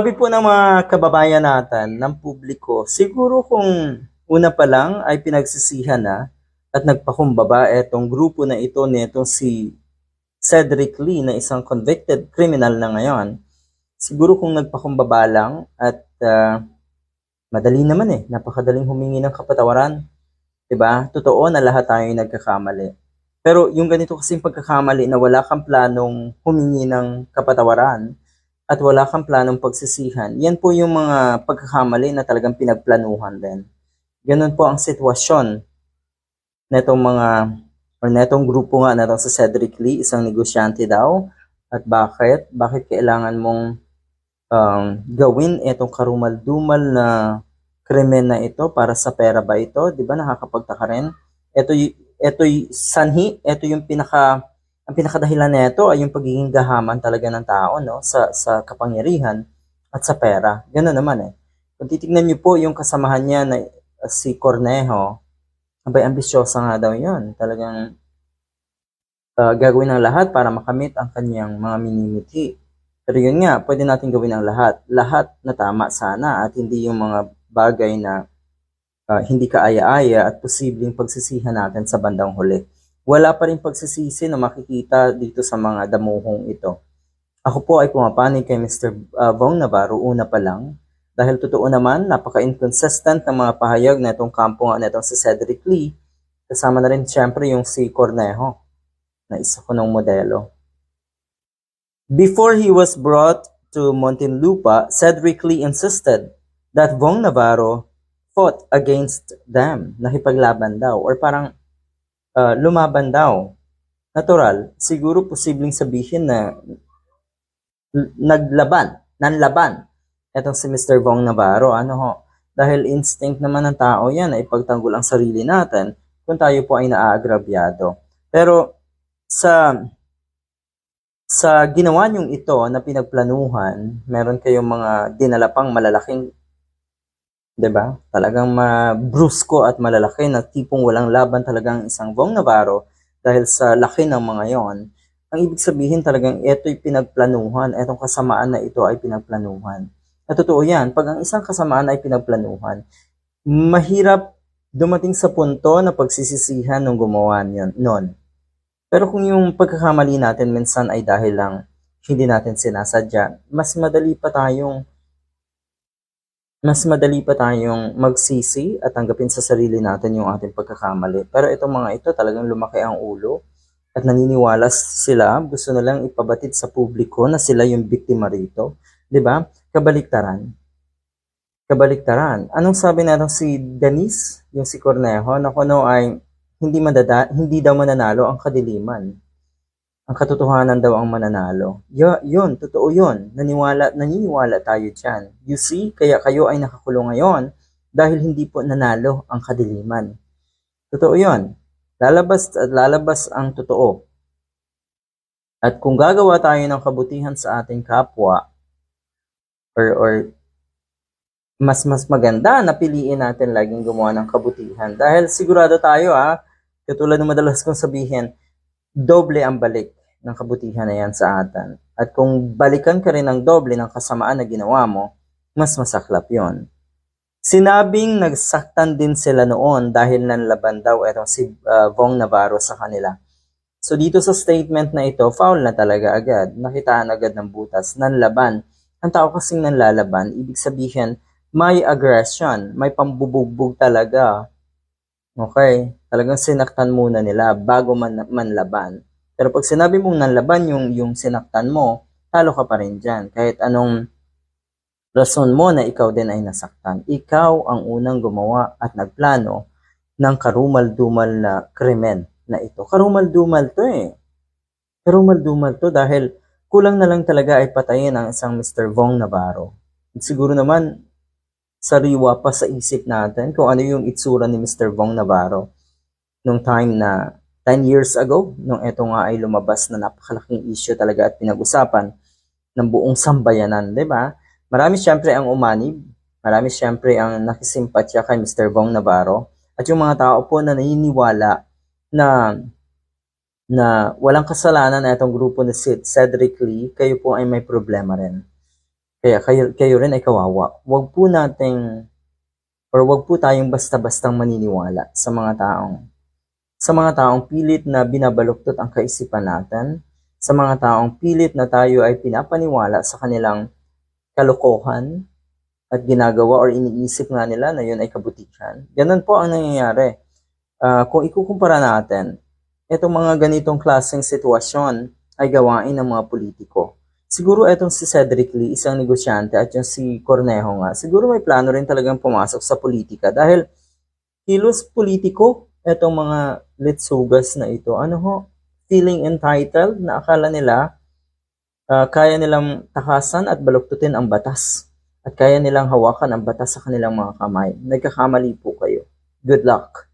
Sabi po ng mga kababayan natin, ng publiko, siguro kung una pa lang ay pinagsisihan na at nagpakumbaba etong grupo na ito nitong si Cedric Lee na isang convicted criminal na ngayon, siguro kung nagpakumbaba lang at ah, madali naman eh, napakadaling humingi ng kapatawaran. 'di ba? Totoo na lahat tayo ay nagkakamali. Pero yung ganito kasing pagkakamali na wala kang planong humingi ng kapatawaran at wala kang planong pagsisihan, yan po yung mga pagkakamali na talagang pinagplanuhan din. Ganun po ang sitwasyon netong mga or netong grupo nga netong sa Cedric Lee, isang negosyante daw. At bakit? Bakit kailangan mong um, gawin itong karumal-dumal na krimen na ito para sa pera ba ito? 'Di ba nakakapagtaka rin? Ito ito sanhi, ito yung pinaka ang pinakadahilan nito ay yung pagiging gahaman talaga ng tao no sa sa kapangyarihan at sa pera. Ganun naman eh. Kung titignan niyo po yung kasamahan niya na uh, si Cornejo, abay ambisyosa nga daw 'yon. Talagang uh, gagawin ng lahat para makamit ang kanyang mga minimiti. Pero yun nga, pwede natin gawin ang lahat. Lahat na tama sana at hindi yung mga bagay na uh, hindi kaaya-aya at posibleng pagsisihan natin sa bandang huli. Wala pa rin pagsisisi na makikita dito sa mga damuhong ito. Ako po ay pumapanig kay Mr. Bong Navarro una pa lang dahil totoo naman napaka-inconsistent ng mga pahayag na itong kampo nga na itong si Cedric Lee kasama na rin siyempre yung si Cornejo na isa ko ng modelo. Before he was brought to Montinlupa, Cedric Lee insisted that Bong Navarro fought against them, nakipaglaban daw, or parang uh, lumaban daw. Natural, siguro posibleng sabihin na naglaban, nanlaban. Etong si Mr. Bong Navarro, ano ho, dahil instinct naman ng tao yan ay pagtanggol ang sarili natin kung tayo po ay naaagrabyado. Pero sa sa ginawa niyong ito na pinagplanuhan, meron kayong mga dinalapang malalaking ba? Talagang mabrusko at malalaki na tipong walang laban talagang isang Bong Navarro dahil sa laki ng mga 'yon. Ang ibig sabihin talagang ito'y pinagplanuhan, itong kasamaan na ito ay pinagplanuhan. At totoo 'yan, pag ang isang kasamaan ay pinagplanuhan, mahirap dumating sa punto na pagsisisihan ng gumawa niyon noon. Pero kung yung pagkakamali natin minsan ay dahil lang hindi natin sinasadya, mas madali pa tayong mas madali pa tayong magsisi at tanggapin sa sarili natin yung ating pagkakamali. Pero itong mga ito talagang lumaki ang ulo at naniniwala sila, gusto na lang ipabatid sa publiko na sila yung biktima rito. ba? Kabaliktaran. Kabaliktaran. Anong sabi natin si Denise, yung si Cornejo, na kuno ay hindi madada, hindi daw mananalo ang kadiliman. Ang katotohanan daw ang mananalo. Y- yun, totoo yun. Naniwala, naniniwala tayo dyan. You see, kaya kayo ay nakakulong ngayon dahil hindi po nanalo ang kadiliman. Totoo yun. Lalabas at lalabas ang totoo. At kung gagawa tayo ng kabutihan sa ating kapwa, or, or mas mas maganda na piliin natin laging gumawa ng kabutihan. Dahil sigurado tayo ah, katulad ng madalas kong sabihin, doble ang balik ng kabutihan na yan sa atin. At kung balikan ka rin ng doble ng kasamaan na ginawa mo, mas masaklap yon. Sinabing nagsaktan din sila noon dahil nanlaban daw itong si uh, Vong Navarro sa kanila. So dito sa statement na ito, foul na talaga agad. Nakitaan agad ng butas, nanlaban. Ang tao kasing nanlalaban, ibig sabihin, may aggression, may pambubugbog talaga. Okay? Talagang sinaktan muna nila bago man manlaban. Pero pag sinabi mong nanlaban yung, yung sinaktan mo, talo ka pa rin dyan. Kahit anong rason mo na ikaw din ay nasaktan. Ikaw ang unang gumawa at nagplano ng karumal-dumal na krimen na ito. Karumal-dumal to eh. Karumal-dumal to dahil kulang na lang talaga ay patayin ang isang Mr. Vong Navarro. At siguro naman, sariwa pa sa isip natin kung ano yung itsura ni Mr. Vong Navarro nung time na 10 years ago, nung ito nga ay lumabas na napakalaking issue talaga at pinag-usapan ng buong sambayanan, di ba? Marami siyempre ang umanib, marami siyempre ang nakisimpatya kay Mr. Bong Navarro, at yung mga tao po na naniniwala na na walang kasalanan na itong grupo ni Cedric Lee, kayo po ay may problema rin. Kaya kayo, kayo rin ay kawawa. Huwag po nating or wag po tayong basta-bastang maniniwala sa mga taong sa mga taong pilit na binabaluktot ang kaisipan natin, sa mga taong pilit na tayo ay pinapaniwala sa kanilang kalokohan at ginagawa or iniisip nga nila na yun ay kabutihan. Ganun po ang nangyayari. Ah, kung ikukumpara natin, itong mga ganitong klaseng sitwasyon ay gawain ng mga politiko. Siguro itong si Cedric Lee, isang negosyante, at yung si Cornejo nga, siguro may plano rin talagang pumasok sa politika dahil kilos politiko itong mga litsugas na ito. Ano ho? Feeling entitled na akala nila ah, kaya nilang takasan at baluktutin ang batas at kaya nilang hawakan ang batas sa kanilang mga kamay. Nagkakamali po kayo. Good luck.